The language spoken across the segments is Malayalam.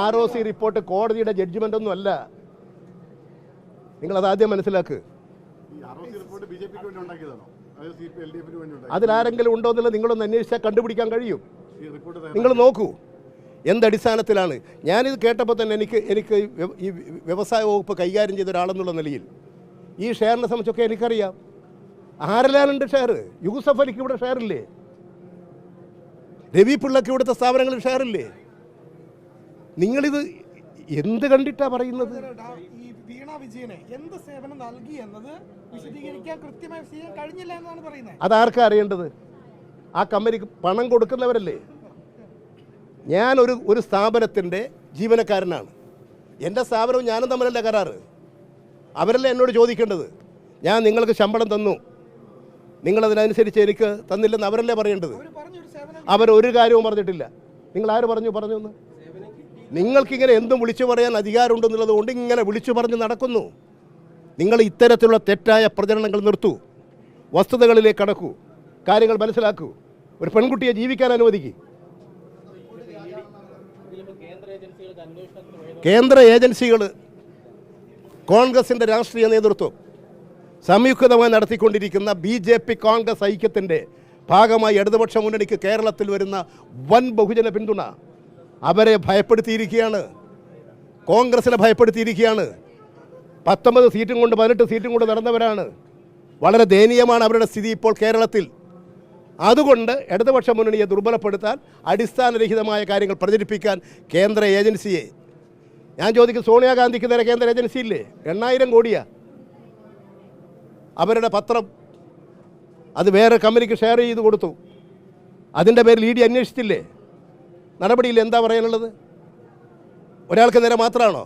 ആർ ഒ സി റിപ്പോർട്ട് കോടതിയുടെ ജഡ്ജ്മെന്റ് ഒന്നും അല്ല. നിങ്ങൾ ആദ്യം മനസ്സിലാക്ക്. അതിലാരെങ്കിലും ഉണ്ടോ എന്നുള്ളത് നിങ്ങളൊന്ന് അന്വേഷിച്ചാൽ കണ്ടുപിടിക്കാൻ കഴിയും. ഈ റിപ്പോർട്ട് നിങ്ങൾ നോക്കൂ. എന്തടിസ്ഥാനത്തിലാണ് ഞാനിത് കേട്ടപ്പോൾ തന്നെ എനിക്ക് എനിക്ക് ഈ വ്യവസായ വകുപ്പ് കൈകാര്യം ചെയ്ത ഒരാളെന്നുള്ള നിലയിൽ ഈ ഷെയറിനെ സംബന്ധിച്ചൊക്കെ എനിക്കറിയാം. ആരെല്ലാമുണ്ട് ഷെയർ യൂസഫ് അലിക്ക് ഇവിടെ ഷെയർ ഇല്ലേ രവി പിള്ളക്ക് ഇവിടുത്തെ സ്ഥാപനങ്ങളിൽ ഉഷാറില്ലേ? നിങ്ങളിത് എന്ത് കണ്ടിട്ടാ പറയുന്നത്? അതാർക്കാ അറിയേണ്ടത്? ആ കമ്പനിക്ക് പണം കൊടുക്കുന്നവരല്ലേ? ഞാനൊരു ഒരു സ്ഥാപനത്തിന്റെ ജീവനക്കാരനാണ്. എന്റെ സ്ഥാപനവും ഞാനും തമ്മിലല്ല കരാറ്. അവരല്ലേ എന്നോട് ചോദിക്കേണ്ടത്? ഞാൻ നിങ്ങൾക്ക് ശമ്പളം തന്നു. നിങ്ങളതിനനുസരിച്ച് എനിക്ക് തന്നില്ലെന്ന് അവരല്ലേ പറയേണ്ടത്? അവരൊരു കാര്യവും പറഞ്ഞിട്ടില്ല. നിങ്ങൾ ആര് പറഞ്ഞു പറഞ്ഞു എന്ന്? നിങ്ങൾക്കിങ്ങനെ എന്തും വിളിച്ചു പറയാൻ അധികാരമുണ്ടെന്നുള്ളത് കൊണ്ട് ഇങ്ങനെ വിളിച്ചു പറഞ്ഞ് നടക്കുന്നു. നിങ്ങൾ ഇത്തരത്തിലുള്ള തെറ്റായ പ്രചരണങ്ങൾ നിർത്തൂ. വസ്തുതകളിലേക്ക് കടക്കൂ. കാര്യങ്ങൾ മനസ്സിലാക്കൂ. ഒരു പെൺകുട്ടിയെ ജീവിക്കാൻ അനുവദിക്കൂ. കേന്ദ്ര ഏജൻസികൾ കോൺഗ്രസിന്റെ രാഷ്ട്രീയ നേതൃത്വം സംയുക്തമായി നടത്തിക്കൊണ്ടിരിക്കുന്ന ബി ജെ പി കോൺഗ്രസ് ഐക്യത്തിന്റെ ഭാഗമായി ഇടതുപക്ഷ മുന്നണിക്ക് കേരളത്തിൽ വരുന്ന വൻ ബഹുജന പിന്തുണ. അവരെ ഭയപ്പെടുത്തിയിരിക്കുകയാണ്. കോൺഗ്രസിനെ ഭയപ്പെടുത്തിയിരിക്കുകയാണ്. പത്തൊമ്പത് സീറ്റും കൊണ്ട് പതിനെട്ട് സീറ്റും കൊണ്ട് നടന്നവരാണ്. വളരെ ദയനീയമാണ് അവരുടെ സ്ഥിതി ഇപ്പോൾ കേരളത്തിൽ. അതുകൊണ്ട് ഇടതുപക്ഷ മുന്നണിയെ ദുർബലപ്പെടുത്താൻ അടിസ്ഥാനരഹിതമായ കാര്യങ്ങൾ പ്രചരിപ്പിക്കാൻ കേന്ദ്ര ഏജൻസിയെ. ഞാൻ ചോദിക്കും സോണിയാഗാന്ധിക്ക് നേരെ കേന്ദ്ര ഏജൻസി ഇല്ലേ? എണ്ണായിരം കോടിയാ. അവരുടെ പത്രം അത് വേറെ കമ്പനിക്ക് ഷെയർ ചെയ്ത് കൊടുത്തു. അതിന്റെ പേരിൽ ഇ ഡി അന്വേഷിച്ചില്ലേ? നടപടിയിൽ എന്താ പറയാനുള്ളത്? ഒരാൾക്ക് നേരെ മാത്രമാണോ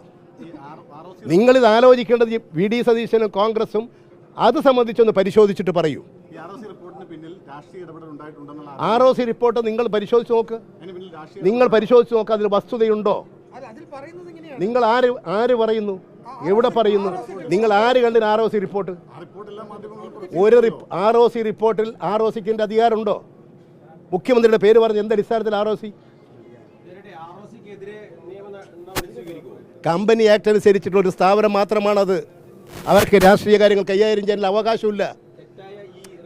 നിങ്ങളിത് ആലോചിക്കേണ്ടത് വി ഡി സതീശനും കോൺഗ്രസും അത് സംബന്ധിച്ചൊന്ന് പരിശോധിച്ചിട്ട് പറയൂ. ആർ ഒ സി റിപ്പോർട്ട് നിങ്ങൾ പരിശോധിച്ച് നോക്ക്. നിങ്ങൾ പരിശോധിച്ച് നോക്ക് അതിൽ വസ്തുതയുണ്ടോ നിങ്ങൾ ആര് ആര് പറയുന്നു? എവിടെ പറയുന്നു? നിങ്ങൾ ആര് കണ്ടിന് ആർ ഒ സി റിപ്പോർട്ട് ഒരു ആർ ഒ സി റിപ്പോർട്ടിൽ ആർ ഒ സിക്കിന്റെ അധികാരമുണ്ടോ? മുഖ്യമന്ത്രിയുടെ പേര് പറഞ്ഞ് എന്ത് അടിസ്ഥാനത്തിൽ R O C? Company act അനുസരിച്ചിട്ടുള്ള ഒരു സ്ഥാപനം മാത്രമാണത്. അവർക്ക് രാഷ്ട്രീയ കാര്യങ്ങൾ കൈകാര്യം ചെയ്യാൻ അവകാശമില്ല.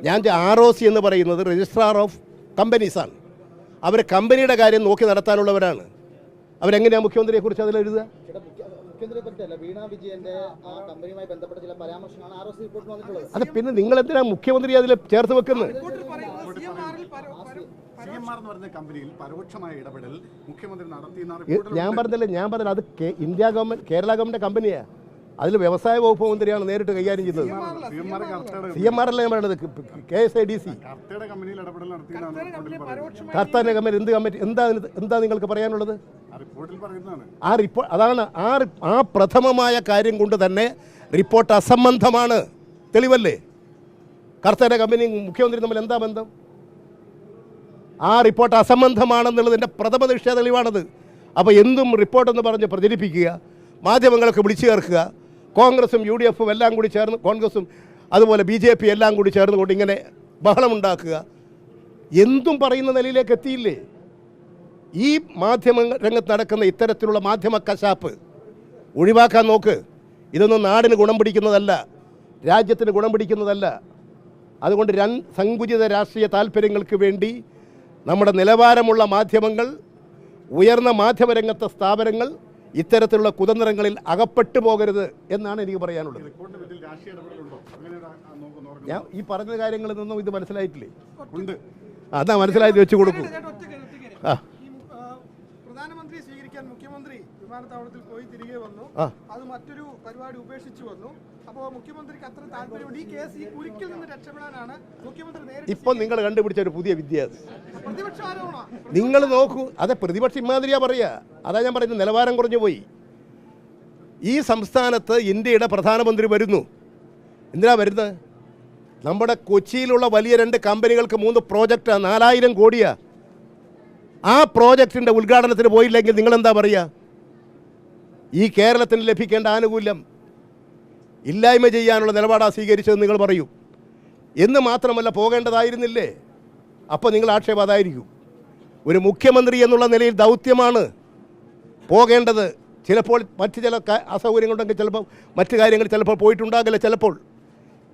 ഞാൻ ആർ ഒ സി എന്ന് പറയുന്നത് രജിസ്ട്രാർ ഓഫ് കമ്പനീസാണ് അവർ കമ്പനിയുടെ കാര്യം നോക്കി നടത്താനുള്ളവരാണ്. അവരെങ്ങനെയാണ് മുഖ്യമന്ത്രിയെക്കുറിച്ച് മുഖ്യ- മുഖ്യമന്ത്രിയെ പറ്റിയല്ല വീണ വിജയന്റെ ആ കമ്പനിയുമായി ബന്ധപ്പെട്ട ചില പരാമർശങ്ങളാണ് ആർ റിപ്പോർട്ടിൽ വന്നിട്ടുള്ളത്. അത് പിന്നെ നിങ്ങൾ എന്തിനാണ് മുഖ്യമന്ത്രി അതിൽ ചേർത്ത് വെക്കുന്നത്? ഞാൻ പറഞ്ഞില്ല ഞാൻ പറഞ്ഞത് അത് ഇന്ത്യ ഗവൺമെന്റ് കേരള ഗവൺമെന്റ് കമ്പനിയാ. അതിൽ വ്യവസായ വകുപ്പ് മന്ത്രിയാണ് നേരിട്ട് കൈകാര്യം ചെയ്യുന്നത്. സി എം ആർ അല്ല ഞാൻ പറയുന്നത് K S I D C. കർത്താന്റെ company എന്ത് കമ്മിറ്റി എന്താ എന്താ നിങ്ങൾക്ക് പറയാനുള്ളത്? ആ റിപ്പോർട്ട് അതാണ് ആ ആ പ്രഥമമായ കാര്യം കൊണ്ട് തന്നെ റിപ്പോർട്ട് അസംബന്ധമാണ്. തെളിവല്ലേ? കർത്തന കമ്പനി മുഖ്യമന്ത്രി തമ്മിൽ എന്താ ബന്ധം? ആ റിപ്പോർട്ട് അസംബന്ധമാണെന്നുള്ളതിന്റെ പ്രഥമ നിഷ്ഠ തെളിവാണത്. അപ്പോൾ എന്തും റിപ്പോർട്ടെന്ന് പറഞ്ഞ് പ്രചരിപ്പിക്കുക മാധ്യമങ്ങളൊക്കെ വിളിച്ചു ചേർക്കുക കോൺഗ്രസും യു ഡി എഫും എല്ലാം കൂടി ചേർന്ന് കോൺഗ്രസും അതുപോലെ ബി ജെ പി എല്ലാം കൂടി ചേർന്നുകൊണ്ട് ഇങ്ങനെ ബഹളമുണ്ടാക്കുക. എന്തും പറയുന്ന നിലയിലേക്ക് എത്തിയില്ലേ? ഈ മാധ്യമ രംഗത്ത് നടക്കുന്ന ഇത്തരത്തിലുള്ള മാധ്യമ കശാപ്പ് ഒഴിവാക്കാൻ നോക്ക്. ഇതൊന്നും നാടിന് ഗുണം പിടിക്കുന്നതല്ല രാജ്യത്തിന് ഗുണം പിടിക്കുന്നതല്ല. അതുകൊണ്ട് രൺ സങ്കുചിത രാഷ്ട്രീയ താല്പര്യങ്ങൾക്ക് വേണ്ടി നമ്മുടെ നിലവാരമുള്ള മാധ്യമങ്ങൾ ഉയർന്ന മാധ്യമരംഗത്തെ സ്ഥാപനങ്ങൾ ഇത്തരത്തിലുള്ള കുതന്ത്രങ്ങളിൽ അകപ്പെട്ടു പോകരുത് എന്നാണ് എനിക്ക് പറയാനുള്ളത്. ഞാൻ ഈ പറഞ്ഞ കാര്യങ്ങളിൽ നിന്നും ഇത് മനസ്സിലായിട്ടില്ലേ? ഉണ്ട്. അതാ മനസ്സിലായത് വെച്ചു കൊടുക്കൂ. ആ. ഈ, ആ, പ്രധാനമന്ത്രിയെ സ്വീകരിക്കാൻ മുഖ്യമന്ത്രി വിമാനത്താവളത്തിൽ പോയി തിരികെ വന്നു. അത് മറ്റൊരു പരിപാടി ഉപേക്ഷിച്ചു വന്നു. അപ്പോൾ മുഖ്യമന്ത്രിക്ക് അത്ര താല്പര്യമുണ്ട് ഈ കേസ് ഈ കുരുക്കിൽ നിന്ന് രക്ഷപ്പെടാനാണ് മുഖ്യമന്ത്രി നേരിട്ട് ഇപ്പൊ നിങ്ങൾ കണ്ടുപിടിച്ച ഒരു പുതിയ വിദ്യ പ്രതിപക്ഷ ആരോപണം നിങ്ങൾ നോക്കൂ. അതെ പ്രതിപക്ഷം ഇമാതിരിയാ പറയുക അതാ ഞാൻ പറയുന്നത്. നിലവാരം കുറഞ്ഞു പോയി. ഈ സംസ്ഥാനത്ത് ഇന്ത്യയുടെ പ്രധാനമന്ത്രി വരുന്നു. എന്തിനാ വരുന്നത്? നമ്മുടെ കൊച്ചിയിലുള്ള വലിയ രണ്ട് കമ്പനികൾക്ക് മൂന്ന് പ്രോജക്റ്റാണ് നാലായിരം കോടിയാണ് ആ പ്രോജക്റ്റിന്റെ ഉദ്ഘാടനത്തിന് പോയില്ലെങ്കിൽ നിങ്ങളെന്താ പറയുക ഈ കേരളത്തിന് ലഭിക്കേണ്ട ആനുകൂല്യം ഇല്ലായ്മ ചെയ്യാനുള്ള നിലപാടാ സ്വീകരിച്ചത് നിങ്ങൾ പറയൂ. എന്ന് മാത്രമല്ല പോകേണ്ടതായിരുന്നില്ലേ? അപ്പോൾ നിങ്ങൾ ആക്ഷേപം അതായിരിക്കും ഒരു മുഖ്യമന്ത്രി എന്നുള്ള നിലയിൽ ദൗത്യമാണ് പോകേണ്ടത്. ചിലപ്പോൾ മറ്റ് ചില അസൗകര്യങ്ങളുണ്ടെങ്കിൽ ചിലപ്പോൾ മറ്റു കാര്യങ്ങൾ ചിലപ്പോൾ പോയിട്ടുണ്ടാകില്ല ചിലപ്പോൾ.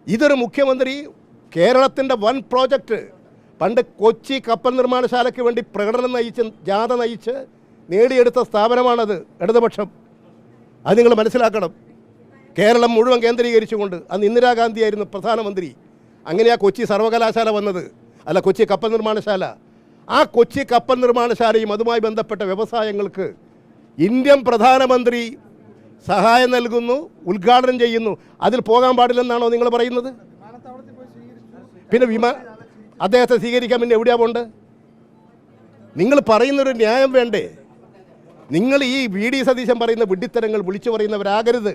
ഇതൊരു മുഖ്യമന്ത്രി കേരളത്തിന്റെ വൻ പ്രോജക്റ്റ്. പണ്ട് കൊച്ചി കപ്പൽ നിർമ്മാണശാലയ്ക്ക് വേണ്ടി പ്രകടനം നയിച്ച് ജാഥ നയിച്ച് നേടിയെടുത്ത സ്ഥാപനമാണത്. ഇടതുപക്ഷം അത് നിങ്ങൾ മനസ്സിലാക്കണം. കേരളം മുഴുവൻ കേന്ദ്രീകരിച്ചുകൊണ്ട് അന്ന് ഇന്ദിരാഗാന്ധിയായിരുന്നു പ്രധാനമന്ത്രി. അങ്ങനെയാ കൊച്ചി സർവകലാശാല വന്നത്. അല്ല കൊച്ചി കപ്പൽ നിർമ്മാണശാല. ആ കൊച്ചി കപ്പൽ നിർമ്മാണശാലയും അതുമായി ബന്ധപ്പെട്ട വ്യവസായങ്ങൾക്ക് ഇന്ത്യൻ പ്രധാനമന്ത്രി സഹായം നൽകുന്നു ഉദ്ഘാടനം ചെയ്യുന്നു. അതിൽ പോകാൻ പാടില്ലെന്നാണോ നിങ്ങൾ പറയുന്നത്? പിന്നെ വിമാ അദ്ദേഹത്തെ സ്വീകരിക്കാൻ പിന്നെ എവിടെയാ പോണ്ട് നിങ്ങൾ പറയുന്നൊരു ന്യായം വേണ്ടേ? നിങ്ങൾ ഈ വി ഡി സതീശൻ പറയുന്ന വിഡിത്തരങ്ങൾ വിളിച്ചു പറയുന്നവരാകരുത്.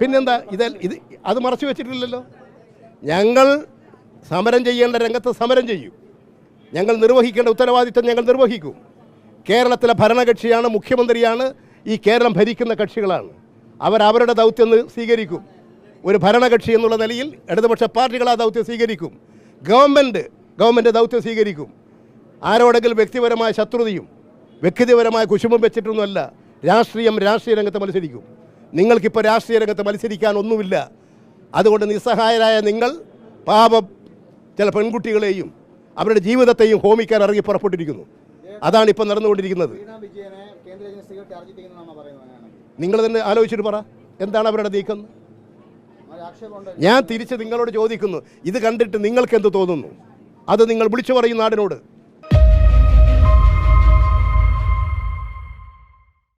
പിന്നെന്താ ഇത് ഇത് അത് മറച്ചു വെച്ചിട്ടില്ലല്ലോ? ഞങ്ങൾ സമരം ചെയ്യേണ്ട രംഗത്ത് സമരം ചെയ്യും. ഞങ്ങൾ നിർവഹിക്കേണ്ട ഉത്തരവാദിത്തം ഞങ്ങൾ നിർവഹിക്കും. കേരളത്തിലെ ഭരണകക്ഷിയാണ് മുഖ്യമന്ത്രിയാണ് ഈ കേരളം ഭരിക്കുന്ന കക്ഷികളാണ്. അവരവരുടെ ദൗത്യം സ്വീകരിക്കും. ഒരു ഭരണകക്ഷി എന്നുള്ള നിലയിൽ ഇടതുപക്ഷ പാർട്ടികൾ ആ ദൗത്യം സ്വീകരിക്കും. ഗവൺമെന്റ് ഗവൺമെന്റ് ദൗത്യം സ്വീകരിക്കും. ആരോടെങ്കിലും വ്യക്തിപരമായ ശത്രുതയും വ്യക്തിപരമായ കുശുമ്പം വെച്ചിട്ടൊന്നുമല്ല. രാഷ്ട്രീയം രാഷ്ട്രീയ രംഗത്ത് മത്സരിക്കും. നിങ്ങൾക്കിപ്പോൾ രാഷ്ട്രീയ രംഗത്ത് മത്സരിക്കാനൊന്നുമില്ല അതുകൊണ്ട് നിസ്സഹായരായ നിങ്ങൾ പാപം ചില പെൺകുട്ടികളെയും അവരുടെ ജീവിതത്തെയും ഹോമിക്കാൻ ഇറങ്ങി പുറപ്പെട്ടിരിക്കുന്നു. അതാണ് ഇപ്പം നടന്നുകൊണ്ടിരിക്കുന്നത്. നിങ്ങൾ തന്നെ ആലോചിച്ചിട്ട് പറ. എന്താണ് അവരുടെ നീക്കം? ഞാൻ തിരിച്ച് നിങ്ങളോട് ചോദിക്കുന്നു. ഇത് കണ്ടിട്ട് നിങ്ങൾക്ക് എന്ത് തോന്നുന്നു? അത് നിങ്ങൾ വിളിച്ചു പറയും നാടിനോട്.